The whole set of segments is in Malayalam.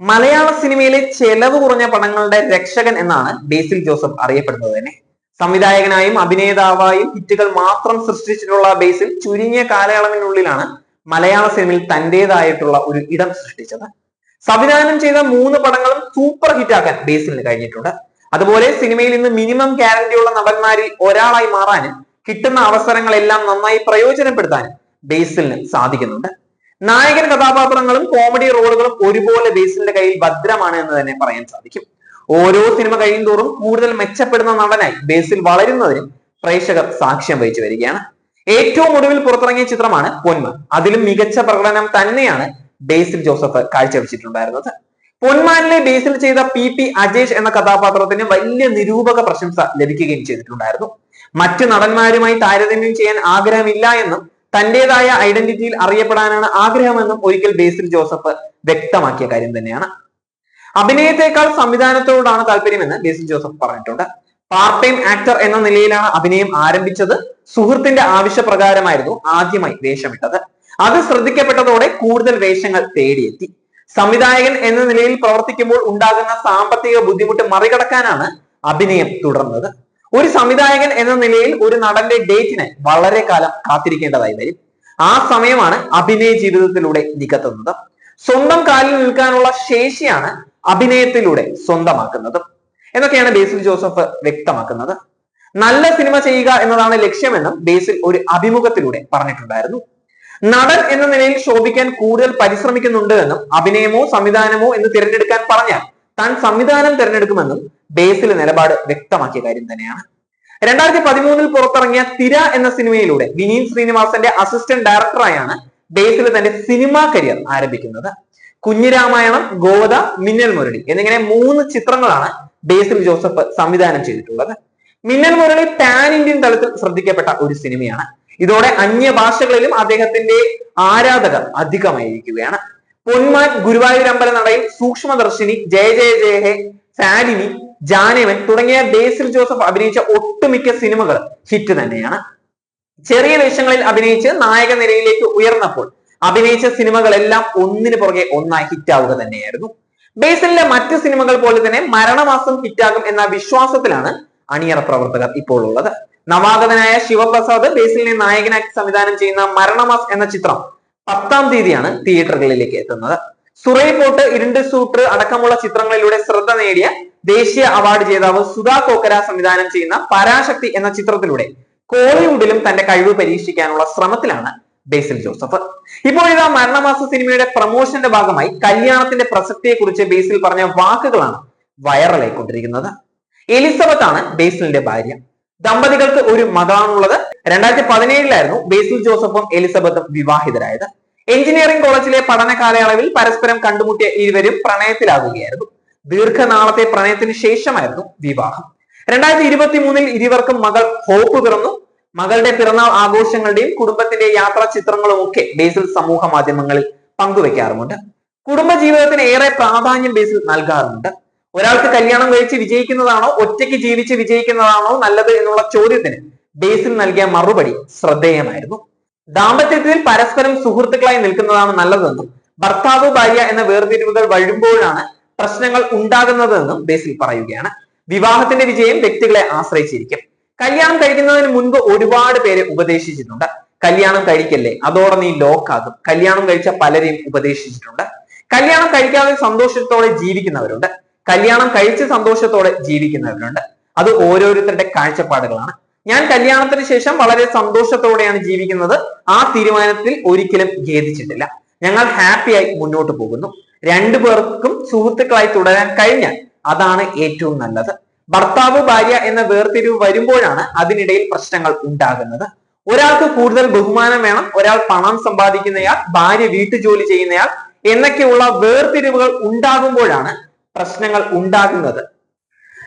മലയാള സിനിമയിലെ ചെലവ് കുറഞ്ഞ പടങ്ങളുടെ രക്ഷകൻ എന്നാണ് ബേസിൽ ജോസഫ് അറിയപ്പെടുന്നത് തന്നെ. സംവിധായകനായും അഭിനേതാവായും ഹിറ്റുകൾ മാത്രം സൃഷ്ടിച്ചിട്ടുള്ള ബേസിൽ ചുരുങ്ങിയ കാലയളവിനുള്ളിലാണ് മലയാള സിനിമയിൽ തന്റേതായിട്ടുള്ള ഒരു ഇടം സൃഷ്ടിച്ചത്. സംവിധാനം ചെയ്ത മൂന്ന് പടങ്ങളും സൂപ്പർ ഹിറ്റാക്കാൻ ബേസിലിന് കഴിഞ്ഞിട്ടുണ്ട്. അതുപോലെ സിനിമയിൽ ഇന്ന് മിനിമം ഗ്യാരണ്ടിയുള്ള നടന്മാരിൽ ഒരാളായി മാറാനും കിട്ടുന്ന അവസരങ്ങളെല്ലാം നന്നായി പ്രയോജനപ്പെടുത്താനും ബേസിലിന് സാധിക്കുന്നുണ്ട്. നായകൻ കഥാപാത്രങ്ങളും കോമഡി റോളുകളും ഒരുപോലെ ബേസിന്റെ കയ്യിൽ ഭദ്രമാണ് എന്ന് തന്നെ പറയാൻ സാധിക്കും. ഓരോ സിനിമ കഴിയും തോറും കൂടുതൽ മെച്ചപ്പെടുന്ന നടനായി ബേസിൽ വളരുന്നതിന് പ്രേക്ഷകർ സാക്ഷ്യം വഹിച്ചു വരികയാണ്. ഏറ്റവും ഒടുവിൽ പുറത്തിറങ്ങിയ ചിത്രമാണ് പൊന്മ. അതിലും മികച്ച പ്രകടനം തന്നെയാണ് ബേസിൽ ജോസഫ് കാഴ്ചവെച്ചിട്ടുണ്ടായിരുന്നത്. പൊന്മാനിലെ ബേസിൽ ചെയ്ത പി പി അജേഷ് എന്ന കഥാപാത്രത്തിന് വലിയ നിരൂപക പ്രശംസ ലഭിക്കുകയും ചെയ്തിട്ടുണ്ടായിരുന്നു. മറ്റു നടന്മാരുമായി താരതമ്യം ചെയ്യാൻ ആഗ്രഹമില്ല എന്നും തന്റേതായ ഐഡന്റിറ്റിയിൽ അറിയപ്പെടാനാണ് ആഗ്രഹമെന്നും ഒരിക്കൽ ബേസിൽ ജോസഫ് വ്യക്തമാക്കിയ കാര്യം തന്നെയാണ്. അഭിനയത്തെക്കാൾ സംവിധാനത്തോടാണ് താല്പര്യമെന്ന് ബേസിൽ ജോസഫ് പറഞ്ഞിട്ടുണ്ട്. പാർട്ട് ടൈം ആക്ടർ എന്ന നിലയിലാണ് അഭിനയം ആരംഭിച്ചത്. സുഹൃത്തിന്റെ ആവശ്യപ്രകാരമായിരുന്നു ആദ്യമായി വേഷമിട്ടത്. അത് ശ്രദ്ധിക്കപ്പെട്ടതോടെ കൂടുതൽ വേഷങ്ങൾ തേടിയെത്തി. സംവിധായകൻ എന്ന നിലയിൽ പ്രവർത്തിക്കുമ്പോൾ ഉണ്ടാകുന്ന സാമ്പത്തിക ബുദ്ധിമുട്ട് മറികടക്കാനാണ് അഭിനയം തുടർന്നത്. ഒരു സംവിധായകൻ എന്ന നിലയിൽ ഒരു നടന്റെ ഡേറ്റിന് വളരെ കാലം കാത്തിരിക്കേണ്ടതായി വരും. ആ സമയമാണ് അഭിനയ ജീവിതത്തിലൂടെ നികത്തുന്നത്. സ്വന്തം കാലിൽ നിൽക്കാനുള്ള ശേഷിയാണ് അഭിനയത്തിലൂടെ സ്വന്തമാക്കുന്നത്. എന്നൊക്കെയാണ് ബേസിൽ ജോസഫ് വ്യക്തമാക്കുന്നത്. നല്ല സിനിമ ചെയ്യുക എന്നതാണ് ലക്ഷ്യമെന്നും ബേസിൽ ഒരു അഭിമുഖത്തിലൂടെ പറഞ്ഞിട്ടുണ്ടായിരുന്നു. നടൻ എന്ന നിലയിൽ ശോഭിക്കാൻ കൂടുതൽ പരിശ്രമിക്കുന്നുണ്ട് എന്നും അഭിനയമോ സംവിധാനമോ എന്ന് തിരഞ്ഞെടുക്കാൻ പറഞ്ഞാൽ താൻ സംവിധാനം തിരഞ്ഞെടുക്കുമെന്നും ബേസിലെ നിലപാട് വ്യക്തമാക്കിയ കാര്യം തന്നെയാണ്. രണ്ടായിരത്തി പതിമൂന്നിൽ പുറത്തിറങ്ങിയ തിര എന്ന സിനിമയിലൂടെ വിനീത് ശ്രീനിവാസന്റെ അസിസ്റ്റന്റ് ഡയറക്ടറായാണ് ബേസിൽ തന്റെ സിനിമാ കരിയർ ആരംഭിക്കുന്നത്. കുഞ്ഞിരാമായണം ഗോവത മിന്നൽ മുരളി എന്നിങ്ങനെ മൂന്ന് ചിത്രങ്ങളാണ് ബേസിൽ ജോസഫ് സംവിധാനം ചെയ്തിട്ടുള്ളത്. മിന്നൽ മുരളി പാൻ ഇന്ത്യൻ തലത്തിൽ ശ്രദ്ധിക്കപ്പെട്ട ഒരു സിനിമയാണ്. ഇതോടെ അന്യ ഭാഷകളിലും അദ്ദേഹത്തിന്റെ ആരാധകർ അധികമായിരിക്കുകയാണ്. പൊന്മാൻ ഗുരുവായൂർ അമ്പല നടയിൽ സൂക്ഷ്മദർശിനി ജയ ജയ ജയ ഹേ ഫാലിനി ജാനവൻ തുടങ്ങിയ ബേസിൽ ജോസഫ് അഭിനയിച്ച ഒട്ടുമിക്ക സിനിമകൾ ഹിറ്റ് തന്നെയാണ്. ചെറിയ വേഷങ്ങളിൽ അഭിനയിച്ച് നായക നിരയിലേക്ക് ഉയർന്നപ്പോൾ അഭിനയിച്ച സിനിമകളെല്ലാം ഒന്നിനു പുറകെ ഒന്നായി ഹിറ്റാവുക തന്നെയായിരുന്നു. ബേസലിലെ മറ്റ് സിനിമകൾ പോലെ തന്നെ മരണമാസം ഹിറ്റാകും എന്ന വിശ്വാസത്തിലാണ് അണിയറ പ്രവർത്തകർ ഇപ്പോൾ ഉള്ളത്. നവാഗതനായ ശിവപ്രസാദ് ബേസിലിനെ നായകനാക്കി സംവിധാനം ചെയ്യുന്ന മരണമാസ് എന്ന ചിത്രം പത്താം തീയതിയാണ് തിയേറ്ററുകളിലേക്ക് എത്തുന്നത്. സുറൈ പോട്ട് ഇരുണ്ട് സൂട്ട് അടക്കമുള്ള ചിത്രങ്ങളിലൂടെ ശ്രദ്ധ നേടിയ ദേശീയ അവാർഡ് ജേതാവ് സുധാ കോക്കര സംവിധാനം ചെയ്യുന്ന പരാശക്തി എന്ന ചിത്രത്തിലൂടെ കോളിവുഡിലും തന്റെ കഴിവ് പരീക്ഷിക്കാനുള്ള ശ്രമത്തിലാണ് ബേസിൽ ജോസഫ്. ഇപ്പോൾ ഇതാ മരണമാസ സിനിമയുടെ പ്രമോഷന്റെ ഭാഗമായി കല്യാണത്തിന്റെ പ്രസക്തിയെ കുറിച്ച് ബേസിൽ പറഞ്ഞ വാക്കുകളാണ് വൈറലായിക്കൊണ്ടിരിക്കുന്നത്. എലിസബത്ത് ആണ് ബേസിലിന്റെ ഭാര്യ. ദമ്പതികൾക്ക് ഒരു മകളാണുള്ളത്. രണ്ടായിരത്തി പതിനേഴിലായിരുന്നു ബേസിൽ ജോസഫും എലിസബത്തും വിവാഹിതരായത്. എഞ്ചിനീയറിംഗ് കോളേജിലെ പഠന കാലയളവിൽ പരസ്പരം കണ്ടുമുട്ടിയ ഇരുവരും പ്രണയത്തിലാകുകയായിരുന്നു. ദീർഘനാളത്തെ പ്രണയത്തിന് ശേഷമായിരുന്നു വിവാഹം. രണ്ടായിരത്തി ഇരുപത്തി മൂന്നിൽ ഇരുവർക്കും മകൾ ഹോപ്പ് പിറന്നു. മകളുടെ പിറന്നാൾ ആഘോഷങ്ങളുടെയും കുടുംബത്തിന്റെ യാത്രാ ചിത്രങ്ങളും ഒക്കെ ബേസിൽ സമൂഹ മാധ്യമങ്ങളിൽ പങ്കുവെക്കാറുമുണ്ട്. കുടുംബ ജീവിതത്തിന് ഏറെ പ്രാധാന്യം ബേസിൽ നൽകാറുമുണ്ട്. ഒരാൾക്ക് കല്യാണം കഴിച്ച് വിജയിക്കുന്നതാണോ ഒറ്റയ്ക്ക് ജീവിച്ച് വിജയിക്കുന്നതാണോ നല്ലത് എന്നുള്ള ചോദ്യത്തിന് ബേസിൽ നൽകിയ മറുപടി ശ്രദ്ധേയമായിരുന്നു. ദാമ്പത്യത്തിൽ പരസ്പരം സുഹൃത്തുക്കളായി നിൽക്കുന്നതാണ് നല്ലതെന്നും ഭർത്താവ് ഭാര്യ എന്ന വേർതിരിവുകൾ വഴുമ്പോഴാണ് പ്രശ്നങ്ങൾ ഉണ്ടാകുന്നതെന്നും ബേസിൽ പറയുകയാണ്. വിവാഹത്തിന്റെ വിജയം വ്യക്തികളെ ആശ്രയിച്ചിരിക്കും. കല്യാണം കഴിക്കുന്നതിന് മുൻപ് ഒരുപാട് പേരെ ഉപദേശിച്ചിട്ടുണ്ട്. കല്യാണം കഴിക്കല്ലേ? അതോടെ നീ ലോക്കാകും. കല്യാണം കഴിച്ച പലരെയും ഉപദേശിച്ചിട്ടുണ്ട്. കല്യാണം കഴിക്കാതെ സന്തോഷത്തോടെ ജീവിക്കുന്നവരുണ്ട്. കല്യാണം കഴിച്ച് സന്തോഷത്തോടെ ജീവിക്കുന്നവരുണ്ട്. അത് ഓരോരുത്തരുടെ കാഴ്ചപ്പാടുകളാണ്. ഞാൻ കല്യാണത്തിന് ശേഷം വളരെ സന്തോഷത്തോടെയാണ് ജീവിക്കുന്നത്. ആ തീരുമാനത്തിൽ ഒരിക്കലും ഖേദിച്ചിട്ടില്ല. ഞങ്ങൾ ഹാപ്പിയായി മുന്നോട്ട് പോകുന്നു. രണ്ടു പേർക്കും സുഹൃത്തുക്കളായി തുടരാൻ കഴിഞ്ഞാൽ അതാണ് ഏറ്റവും നല്ലത്. ഭർത്താവ് ഭാര്യ എന്ന വേർതിരിവ് വരുമ്പോഴാണ് അതിനിടയിൽ പ്രശ്നങ്ങൾ ഉണ്ടാകുന്നത്. ഒരാൾക്ക് കൂടുതൽ ബഹുമാനം വേണം ഒരാൾ പണം സമ്പാദിക്കുന്നയാൾ ഭാര്യ വീട്ടുജോലി ചെയ്യുന്നയാൾ എന്നൊക്കെയുള്ള വേർതിരിവുകൾ ഉണ്ടാകുമ്പോഴാണ് പ്രശ്നങ്ങൾ ഉണ്ടാകുന്നത്.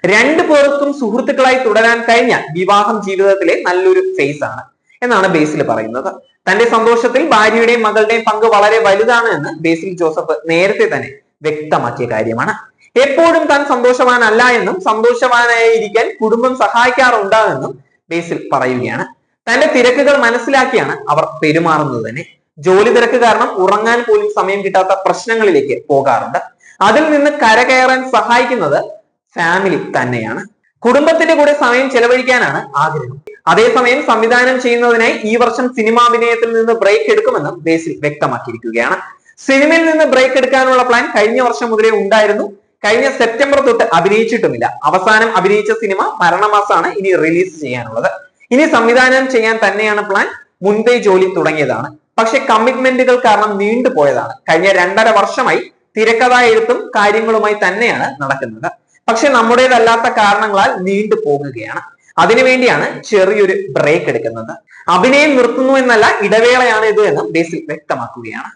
രണ്ടു പേർക്കും സുഹൃത്തുക്കളായി തുടരാൻ കഴിഞ്ഞാൽ വിവാഹം ജീവിതത്തിലെ നല്ലൊരു ഫേസ് ആണ് എന്നാണ് ബേസിൽ പറയുന്നത്. തന്റെ സന്തോഷത്തിൽ ഭാര്യയുടെയും മകളുടെയും പങ്ക് വളരെ വലുതാണ് എന്ന് ബേസിൽ ജോസഫ് നേരത്തെ തന്നെ വ്യക്തമാക്കിയ കാര്യമാണ്. എപ്പോഴും താൻ സന്തോഷവാനല്ല എന്നും സന്തോഷവാനായിരിക്കാൻ കുടുംബം സഹായിക്കാറുണ്ടാകുമെന്നും ബേസിൽ പറയുകയാണ്. തന്റെ തിരക്കുകൾ മനസ്സിലാക്കിയാണ് അവർ പെരുമാറുന്നത് തന്നെ. ജോലി തിരക്ക് കാരണം ഉറങ്ങാൻ പോലും സമയം കിട്ടാത്ത പ്രശ്നങ്ങളിലേക്ക് പോകാറുണ്ട്. അതിൽ നിന്ന് കരകയറാൻ സഹായിക്കുന്നത് ഫാമിലി തന്നെയാണ്. കുടുംബത്തിന്റെ കൂടെ സമയം ചെലവഴിക്കാനാണ് ആഗ്രഹം. അതേസമയം സംവിധാനം ചെയ്യുന്നതിനായി ഈ വർഷം സിനിമാഭിനയത്തിൽ നിന്ന് ബ്രേക്ക് എടുക്കുമെന്നും ബേസിൽ വ്യക്തമാക്കിയിരിക്കുകയാണ്. സിനിമയിൽ നിന്ന് ബ്രേക്ക് എടുക്കാനുള്ള പ്ലാൻ കഴിഞ്ഞ വർഷം മുതലേ ഉണ്ടായിരുന്നു. കഴിഞ്ഞ സെപ്റ്റംബർ തൊട്ട് അഭിനയിച്ചിട്ടുമില്ല. അവസാനം അഭിനയിച്ച സിനിമ മരണമാസമാണ് ഇനി റിലീസ് ചെയ്യാനുള്ളത്. ഇനി സംവിധാനം ചെയ്യാൻ തന്നെയാണ് പ്ലാൻ മുൻപേ ജോലി തുടങ്ങിയതാണ്. പക്ഷെ കമ്മിറ്റ്മെന്റുകൾ കാരണം നീണ്ടുപോയതാണ്. കഴിഞ്ഞ രണ്ടര വർഷമായി തിരക്കഥാ എഴുത്തും കാര്യങ്ങളുമായി തന്നെയാണ് നടക്കുന്നത്. പക്ഷെ നമ്മുടേതല്ലാത്ത കാരണങ്ങളാൽ നീണ്ടു പോകുകയാണ്. അതിനുവേണ്ടിയാണ് ചെറിയൊരു ബ്രേക്ക് എടുക്കുന്നത്. അഭിനയം നിർത്തുന്നു എന്നല്ല ഇടവേളയാണ് ഇത് എന്നും ബേസിൽ വ്യക്തമാക്കുകയാണ്.